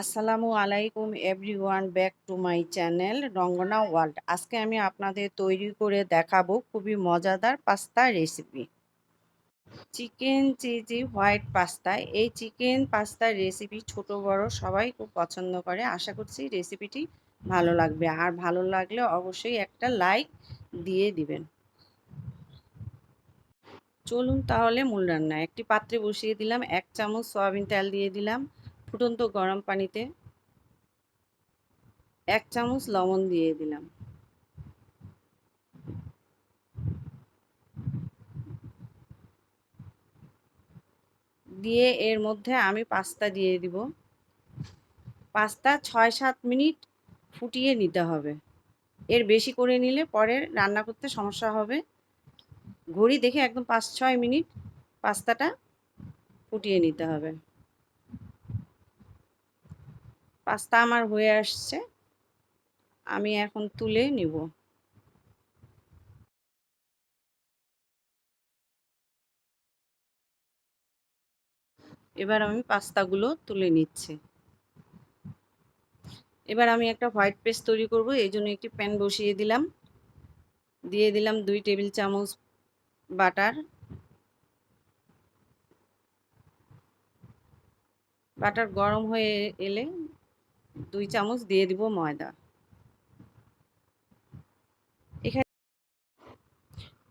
আসসালামু আলাইকুম everyone, back to my channel Rangana world. আজকে আমি আপনাদের তৈরি করে দেখাবো খুবই মজাদার pasta recipe. Chicken cheesy white pasta. এই চিকেন পাস্তার রেসিপি ছোট, বড় সবাই খুব পছন্দ করে। আশা করছি রেসিপিটি ভালো লাগবে। আর ভালো লাগলে অবশ্যই একটা লাইক দিয়ে দিবেন। চলুন তাহলে মূল রান্না একটি পাত্রে বসিয়ে দিলাম, এক চামচ সয়াবিন তেল দিয়ে দিলাম। ফুটন্ত গরম পানিতে এক চামচ লবণ দিয়ে দিলাম। দিয়ে এর মধ্যে আমি পাস্তা দিয়ে দিব। পাস্তা ছয় সাত মিনিট ফুটিয়ে নিতে হবে। এর বেশি করে নিলে পরে রান্না করতে সমস্যা হবে। ঘড়ি দেখে একদম পাঁচ ছয় মিনিট পাস্তাটা ফুটিয়ে নিতে হবে। পাস্তা আমার হয়ে আসছে। আমি এখন তুলে নিব। এবার আমি পাস্তাগুলো তুলে নিচ্ছি। এবার আমি একটা হোয়াইট পেস্ট তৈরি করব, এই জন্য একটি প্যান বসিয়ে দিলাম। দিয়ে দিলাম দুই টেবিল চামচ বাটার। বাটার গরম হয়ে এলে দুই চামচ দিয়ে দিব ময়দা। এখানে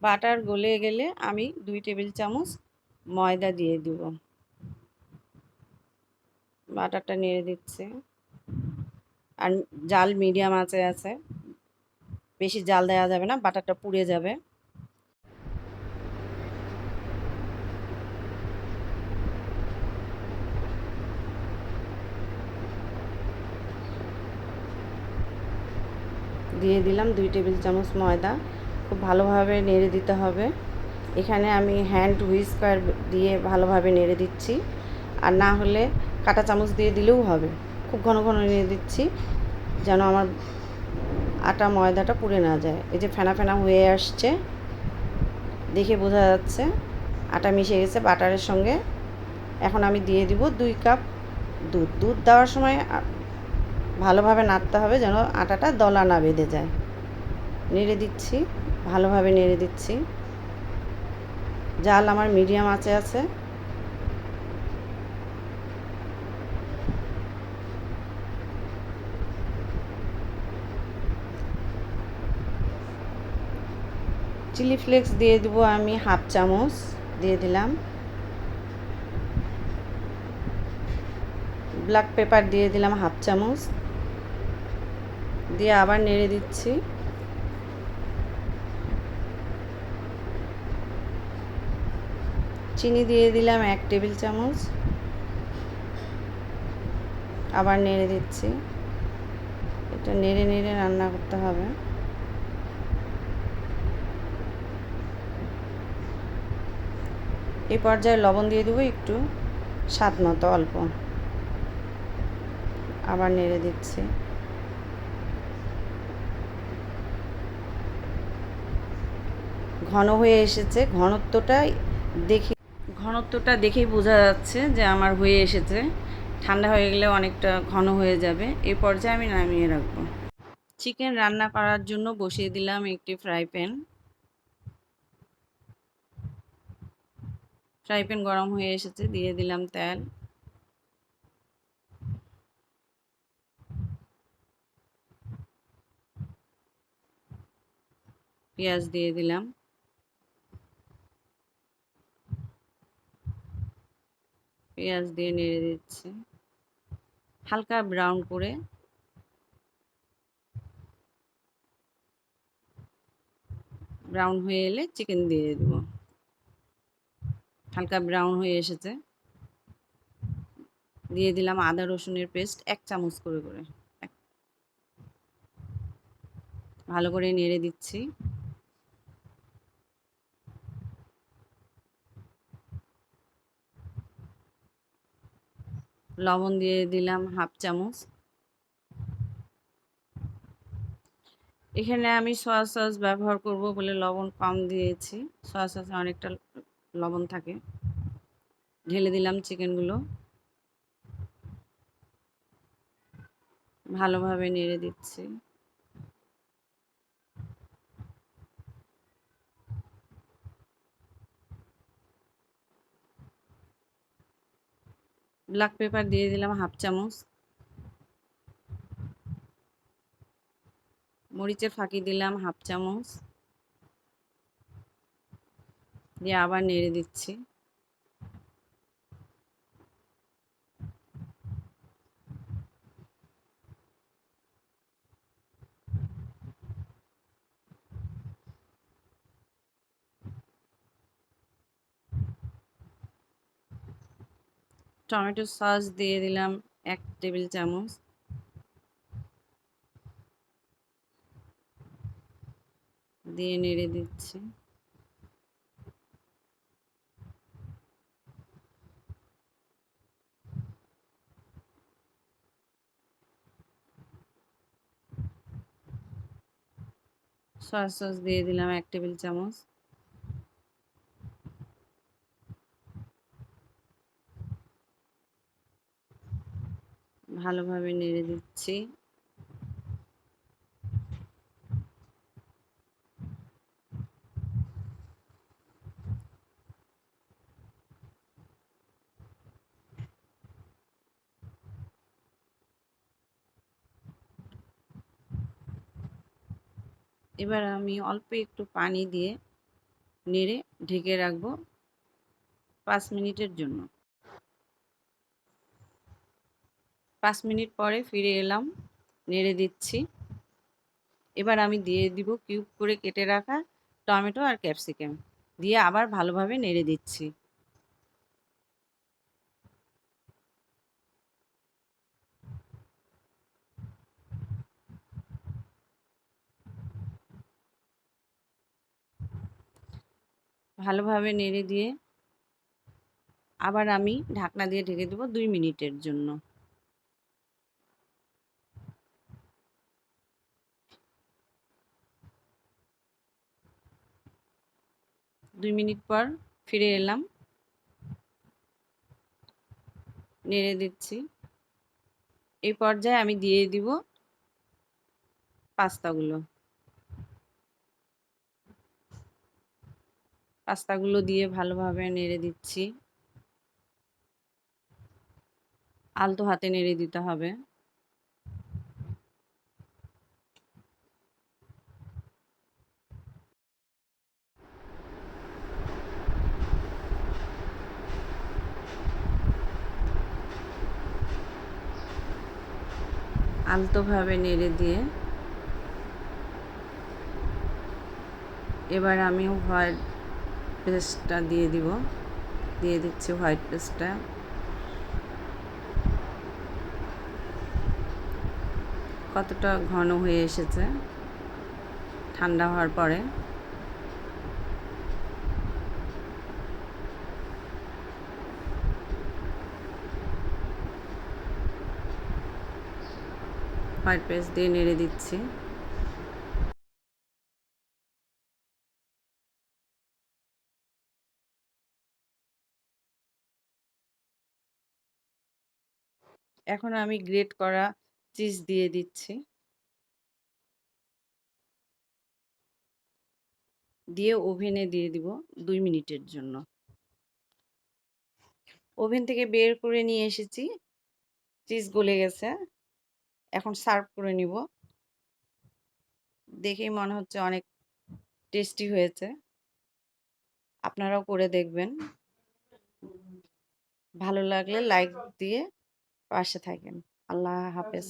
বাটার গলে গেলে আমি দুই টেবিল চামচ ময়দা দিয়ে দিব। বাটারটা নেড়ে দিচ্ছে। আর জাল মিডিয়াম আছে আছে। বেশি জাল দেওয়া যাবে না, বাটারটা পুড়ে যাবে। দিয়ে দিলাম দুই টেবিল চামচ ময়দা। খুব ভালোভাবে নেড়ে দিতে হবে। এখানে আমি হ্যান্ড হুইস্কার দিয়ে ভালোভাবে নেড়ে দিচ্ছি। আর না হলে কাটা চামচ দিয়ে দিলেও হবে। খুব ঘন ঘন নেড়ে দিচ্ছি যেন আমার আটা, ময়দাটা পুড়ে না যায়। এই যে ফেনা ফেনা হয়ে আসছে, দেখে বোঝা যাচ্ছে আটা মিশে গেছে বাটারের সঙ্গে। এখন আমি দিয়ে দিব দুই কাপ দুধ। দুধ দেওয়ার সময় ভালোভাবে নাড়তে হবে যেন আটাটা দলা না বেঁধে যায়। নেড়ে দিচ্ছি, ভালোভাবে নেড়ে দিচ্ছি। জাল আমার মিডিয়াম আছে আছে। চিলি ফ্লেক্স দিয়ে দেবো আমি হাফ চামচ, দিয়ে দিলাম। ব্ল্যাক পেপার দিয়ে দিলাম হাফ চামচ। দিয়ে আবার নেড়ে দিচ্ছি। চিনি দিয়ে দিলাম এক টেবিল চামচ। আবার নেড়ে দিচ্ছি। এটা নেড়ে নেড়ে রান্না করতে হবে। এই পর্যায়ে লবণ দিয়ে দেবো একটু স্বাদ মতো অল্প। আবার নেড়ে দিচ্ছি। ঘন হয়ে এসেছে। ঘনত্বটা দেখে ঘনত্বটা দেখেই বোঝা যাচ্ছে যে আমার হয়ে এসেছে। ঠান্ডা হয়ে গেলে অনেকটা ঘন হয়ে যাবে। এই পর্যায়ে আমি নামিয়ে রাখব। চিকেন রান্না করার জন্য বসিয়ে দিলাম একটি ফ্রাই প্যান। ফ্রাই প্যান গরম হয়ে এসেছে, দিয়ে দিলাম তেল। পেঁয়াজ দিয়ে দিলাম। পেঁয়াজ দিয়ে নেড়ে দিচ্ছি। হালকা ব্রাউন করে। ব্রাউন হয়ে এলে চিকেন দিয়ে দেবো। হালকা ব্রাউন হয়ে এসেছে। দিয়ে দিলাম আদা রসুনের পেস্ট এক চামচ করে করে। ভালো করে নেড়ে দিচ্ছি। লবণ দিয়ে দিলাম হাফ চামচ। এখানে আমি সয়া সস ব্যবহার করব বলে লবণ কম দিয়েছি। সয়া সসে অনেকটা লবণ থাকে। ঢেলে দিলাম চিকেনগুলো ভালোভাবে নেড়ে দিচ্ছি। ব্ল্যাক পেপার দিয়ে দিলাম হাফ চামচ। মরিচের ফাঁকি দিলাম হাফ চামচ। দিয়ে আবার নেড়ে দিচ্ছি। টমেটো সস দিয়ে দিলাম এক টেবিল চামচ। দিয়ে নেড়ে দিচ্ছি। সয়া সস দিয়ে দিলাম এক টেবিল চামচ। ভালোভাবে নেড়ে দিচ্ছি। এবার আমি অল্প একটু পানি দিয়ে নেড়ে ঢেকে রাখব পাঁচ মিনিটের জন্য। পাঁচ মিনিট পরে ফিরে এলাম, নেড়ে দিচ্ছি। এবার আমি দিয়ে দিব কিউব করে কেটে রাখা টমেটো আর ক্যাপসিকাম। দিয়ে আবার ভালোভাবে নেড়ে দিচ্ছি। ভালোভাবে নেড়ে দিয়ে আবার আমি ঢাকনা দিয়ে ঢেকে দেবো দুই মিনিটের জন্য। দুই মিনিট পর ফিরে এলাম। নেড়ে দিচ্ছি। এই পর্যায়ে আমি দিয়ে দিব পাস্তাগুলো। পাস্তাগুলো দিয়ে ভালোভাবে নেড়ে দিচ্ছি। আলতো হাতে নেড়ে দিতে হবে। আলতোভাবে নেড়ে দিয়ে এবার আমি হোয়াইট পেস্টটা দিয়ে দিব। দিয়ে দিচ্ছি হোয়াইট পেস্টটা। কতটা ঘন হয়ে এসেছে, ঠান্ডা হওয়ার পরে। হোয়াইট পেস্ট দিয়ে নেড়ে দিচ্ছি। এখন আমি গ্রেট করা চিজ দিয়ে দিচ্ছি। দিয়ে ওভেনে দিয়ে দিব দুই মিনিটের জন্য। ওভেন থেকে বের করে নিয়ে এসেছি। চিজ গলে গেছে। এখন সার্ভ করে নিব। দেখেই মনে হচ্ছে অনেক টেস্টি হয়েছে। আপনারাও করে দেখবেন। ভালো লাগলে লাইক দিয়ে পাশে থাকেন। আল্লাহ হাফেজ।